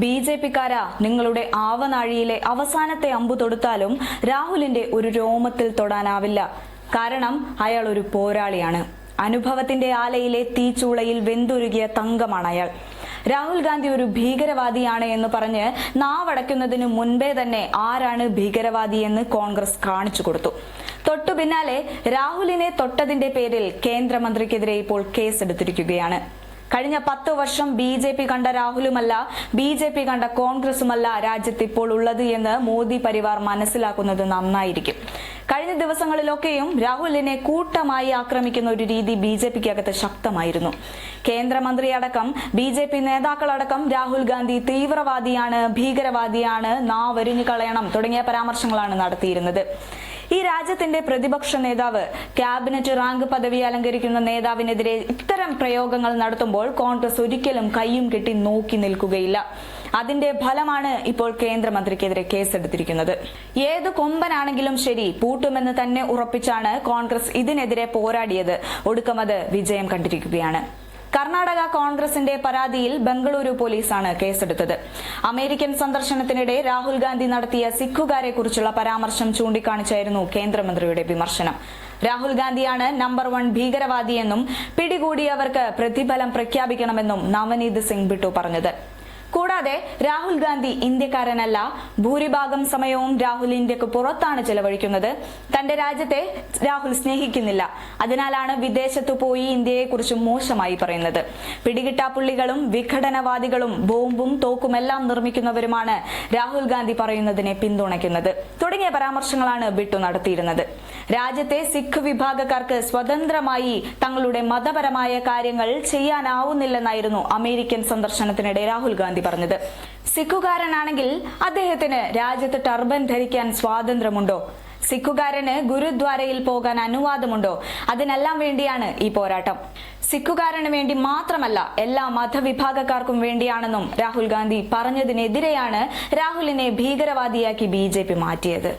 B J പിക്കാരാ നിങ്ങളുടെ ആവനാഴിയിലെ അവസാനത്തെ അമ്പു തൊടുത്താലും രാഹുലിന്റെ ഒരു രോമത്തിൽ തൊടാനാവില്ല. കാരണം അയാൾ ഒരു പോരാളിയാണ്. അനുഭവത്തിന്റെ ആലയിലെ തീച്ചൂളയിൽ വെന്തുരുകിയ തങ്കമാണ് അയാൾ. രാഹുൽ ഗാന്ധി ഒരു ഭീകരവാദിയാണ് എന്ന് പറഞ്ഞ് നാവടയ്ക്കുന്നതിന് മുൻപേ തന്നെ ആരാണ് ഭീകരവാദി എന്ന് കോൺഗ്രസ് കാണിച്ചു കൊടുത്തു. തൊട്ടു പിന്നാലെ രാഹുലിനെ തൊട്ടതിന്റെ പേരിൽ കേന്ദ്രമന്ത്രിക്കെതിരെ ഇപ്പോൾ കേസെടുത്തിരിക്കുകയാണ്. കഴിഞ്ഞ പത്ത് വർഷം ബി ജെ പി കണ്ട രാഹുലുമല്ല ബി ജെ പി കണ്ട കോൺഗ്രസുമല്ല രാജ്യത്ത് ഇപ്പോൾ ഉള്ളത് എന്ന് മോദി പരിവാർ മനസ്സിലാക്കുന്നത് നന്നായിരിക്കും. കഴിഞ്ഞ ദിവസങ്ങളിലൊക്കെയും രാഹുലിനെ കൂട്ടമായി ആക്രമിക്കുന്ന ഒരു രീതി ബി ജെ പിക്ക് അകത്ത് ശക്തമായിരുന്നു. കേന്ദ്രമന്ത്രിയടക്കം ബി ജെ പി നേതാക്കളടക്കം രാഹുൽ ഗാന്ധി തീവ്രവാദിയാണ് ഭീകരവാദിയാണ് നാവരിഞ്ഞു കളയണം തുടങ്ങിയ പരാമർശങ്ങളാണ് നടത്തിയിരുന്നത്. ഈ രാജ്യത്തിന്റെ പ്രതിപക്ഷ നേതാവ് ക്യാബിനറ്റ് റാങ്ക് പദവി അലങ്കരിക്കുന്ന നേതാവിനെതിരെ ഇത്തരം പ്രയോഗങ്ങൾ നടത്തുമ്പോൾ കോൺഗ്രസ് ഒരിക്കലും കയ്യും കെട്ടി നോക്കി നിൽക്കുകയില്ല. അതിന്റെ ഫലമാണ് ഇപ്പോൾ കേന്ദ്രമന്ത്രിക്കെതിരെ കേസെടുത്തിരിക്കുന്നത്. ഏത് കൊമ്പനാണെങ്കിലും ശരി പൂട്ടുമെന്ന് തന്നെ ഉറപ്പിച്ചാണ് കോൺഗ്രസ് ഇതിനെതിരെ പോരാടിയത്. ഒടുക്കമത് വിജയം കണ്ടിരിക്കുകയാണ്. കർണാടക കോൺഗ്രസിന്റെ പരാതിയിൽ ബംഗളൂരു പോലീസാണ് കേസെടുത്തത്. അമേരിക്കൻ സന്ദർശനത്തിനിടെ രാഹുൽ ഗാന്ധി നടത്തിയ സിഖുകാരെ കുറിച്ചുള്ള പരാമർശം ചൂണ്ടിക്കാണിച്ചായിരുന്നു കേന്ദ്രമന്ത്രിയുടെ വിമർശനം. രാഹുൽ ഗാന്ധിയാണ് നമ്പർ വൺ ഭീകരവാദിയെന്നും പിടികൂടിയവർക്ക് പ്രതിഫലം പ്രഖ്യാപിക്കണമെന്നും നവനീത് സിംഗ് ബിട്ടു പറഞ്ഞത്. കൂടാതെ രാഹുൽ ഗാന്ധി ഇന്ത്യക്കാരനല്ല. ഭൂരിഭാഗം സമയവും രാഹുൽ ഇന്ത്യയ്ക്ക് പുറത്താണ് ചെലവഴിക്കുന്നത്. തന്റെ രാജ്യത്തെ രാഹുൽ സ്നേഹിക്കുന്നില്ല. അതിനാലാണ് വിദേശത്തു പോയി ഇന്ത്യയെക്കുറിച്ച് മോശമായി പറയുന്നത്. പിടികിട്ടാപ്പുള്ളികളും വിഘടനവാദികളും ബോംബും തോക്കുമെല്ലാം നിർമ്മിക്കുന്നവരുമാണ് രാഹുൽ ഗാന്ധി പറയുന്നതിനെ പിന്തുണയ്ക്കുന്നത്. തുടങ്ങിയ പരാമർശങ്ങളാണ് ബിട്ടു നടത്തിയിരുന്നത്. രാജ്യത്തെ സിഖ് വിഭാഗക്കാർക്ക് സ്വതന്ത്രമായി തങ്ങളുടെ മതപരമായ കാര്യങ്ങൾ ചെയ്യാനാവുന്നില്ലെന്നായിരുന്നു അമേരിക്കൻ സന്ദർശനത്തിനിടെ രാഹുൽ ഗാന്ധി പറഞ്ഞത്. സിഖുകാരനാണെങ്കിൽ അദ്ദേഹത്തിന് രാജ്യത്ത് ടർബൻ ധരിക്കാൻ സ്വാതന്ത്ര്യമുണ്ടോ? സിഖുകാരന് ഗുരുദ്വാരയിൽ പോകാൻ അനുവാദമുണ്ടോ? അതിനെല്ലാം വേണ്ടിയാണ് ഈ പോരാട്ടം. സിഖുകാരന് വേണ്ടി മാത്രമല്ല എല്ലാ മതവിഭാഗക്കാർക്കും വേണ്ടിയാണെന്നും രാഹുൽ ഗാന്ധി പറഞ്ഞതിനെതിരെയാണ് രാഹുലിനെ ഭീകരവാദിയാക്കി ബി മാറ്റിയത്.